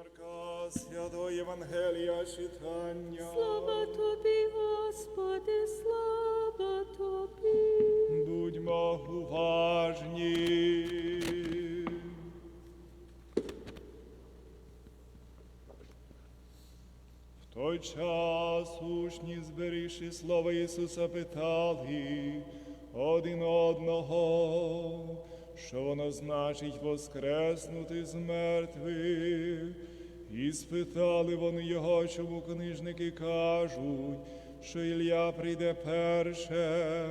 Марка, святого Євангелія читання. Слава тобі, Господи, слава тобі. Будьмо уважні. В той час учні, зберігши слово Ісуса, питали один одного, що воно значить воскреснути з мертвих. І спитали вони його, чому книжники кажуть, що Ілля прийде перше.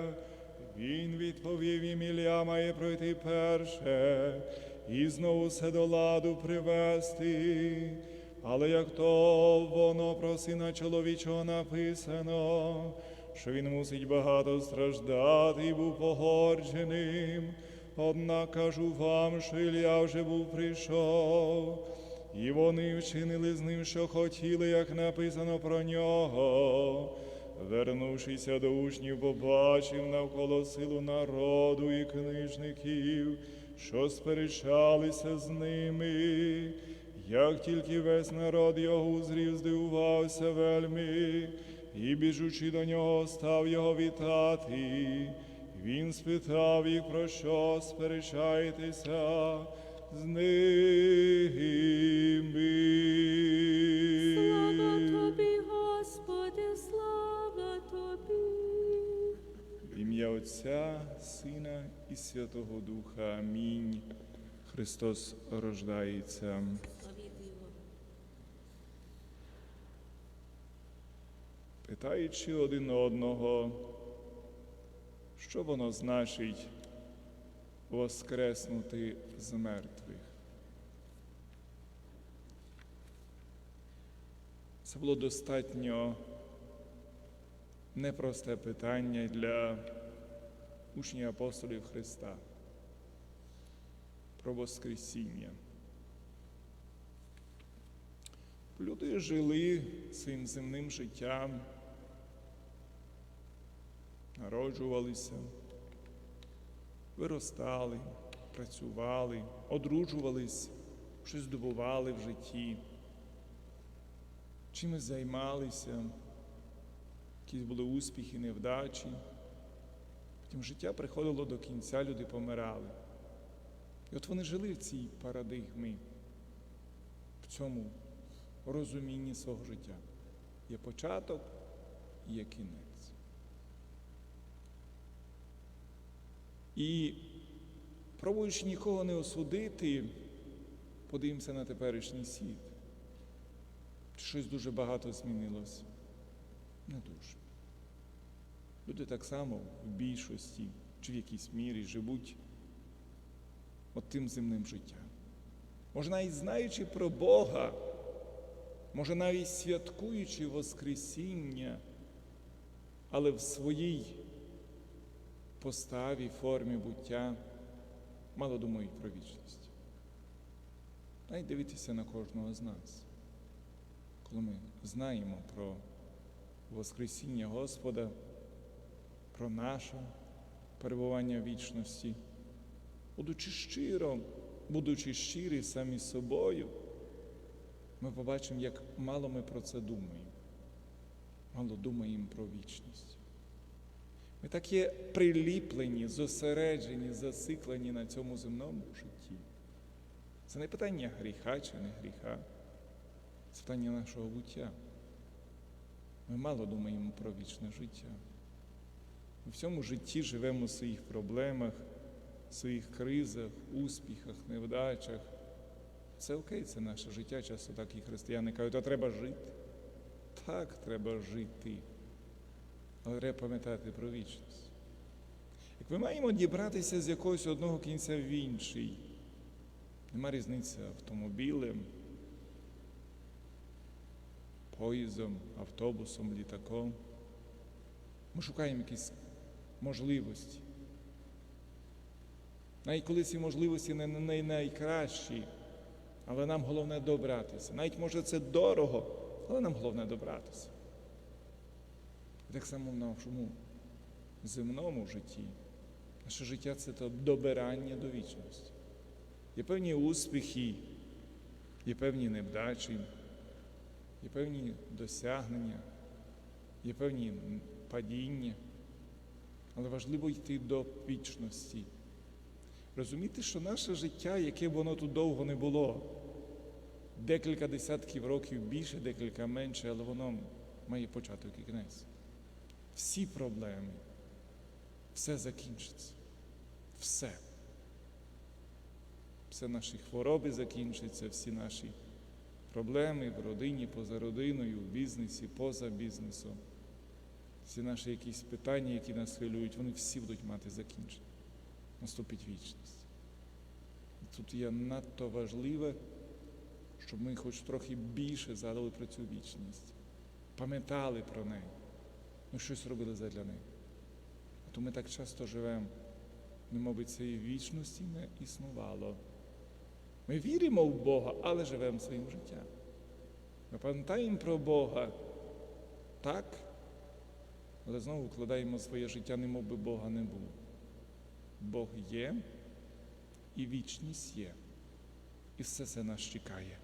Він відповів їм, Ілля має пройти перше, і знову все до ладу привести. Але як то воно про сина чоловічого написано, що він мусить багато страждати і був погордженим. Однак кажу вам, що Ілля вже був прийшов, і вони вчинили з ним, що хотіли, як написано про нього. Вернувшися до учнів, побачив навколо силу народу і книжників, що сперечалися з ними. Як тільки весь народ його узрів, здивувався вельми, і біжучи до нього, став його вітати. Він спитав їх, про що сперечаєтеся з ними. Слава тобі, Господи, слава тобі. В ім'я Отця, Сина і Святого Духа. Амінь. Христос рождається. Питаючи один одного, що воно значить воскреснути з мертвих. Це було достатньо непросте питання для учнів апостолів Христа про Воскресіння. Люди жили цим земним життям, народжувалися, виростали, працювали, одружувались, щось здобували в житті, чимось займалися, якісь були успіхи, невдачі. Потім життя приходило до кінця, люди помирали. І от вони жили в цій парадигмі, в цьому розумінні свого життя. Є початок є кінець. І пробуючи нікого не осудити, подивимося на теперішній світ. Щось дуже багато змінилось. Не дуже. Люди так само в більшості чи в якійсь мірі живуть от тим земним життям. Може, навіть знаючи про Бога, може, навіть святкуючи Воскресіння, але в своїй поставі, формі буття мало думають про вічність. Навіть дивитися на кожного з нас, коли ми знаємо про Воскресіння Господа, про наше перебування в вічності, будучи щиро, будучи щирі самі собою, ми побачимо, як мало ми про це думаємо, мало думаємо про вічність. Ми так є приліплені, зосереджені, зациклені на цьому земному житті. Це не питання гріха чи не гріха, це питання нашого буття. Ми мало думаємо про вічне життя. Ми в цьому житті живемо в своїх проблемах, в своїх кризах, успіхах, невдачах. Це окей, це наше життя. Часто так і християни кажуть, а треба жити. Так, треба жити. Але треба пам'ятати про вічність. Як ми маємо дібратися з якогось одного кінця в інший, нема різниці автомобілем, поїздом, автобусом, літаком. Ми шукаємо якісь можливості. Навіть коли ці можливості не найкращі, але нам головне добратися. Навіть може це дорого, але нам головне добратися. Так само в нашому земному житті. Наше життя це то добирання до вічності. Є певні успіхи, Є певні невдачі, є певні досягнення, є певні падіння, але важливо йти до вічності. Розуміти, що наше життя, яке б воно тут довго не було, декілька десятків років більше, декілька менше, але воно має початок і кінець. Всі проблеми, все закінчиться. Все. Все наші хвороби закінчаться, всі наші проблеми в родині, поза родиною, в бізнесі, поза бізнесом. Всі наші якісь питання, які нас хвилюють, вони всі будуть мати закінчення. Наступить вічність. Тут є надто важливе, щоб ми хоч трохи більше згадали про цю вічність, пам'ятали про неї, ну щось робили задля неї. А то ми так часто живемо, немоби цієї вічності не існувало. Ми віримо в Бога, але живемо своїм життям. Ми пам'ятаємо про Бога, так, але знову вкладаємо своє життя, немов би Бога не було. Бог є і вічність є. І все це нас чекає.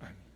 Амінь.